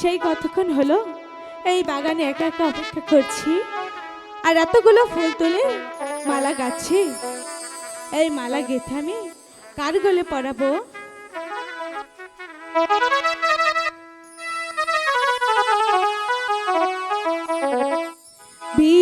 সেই কতক্ষণ হলো? এই বাগানে একা একা অপেক্ষা করছি। আর এতগুলো ফুল তুলে মালা গাছি এই মালা গেথে আমি কার গলে পড়াবো বি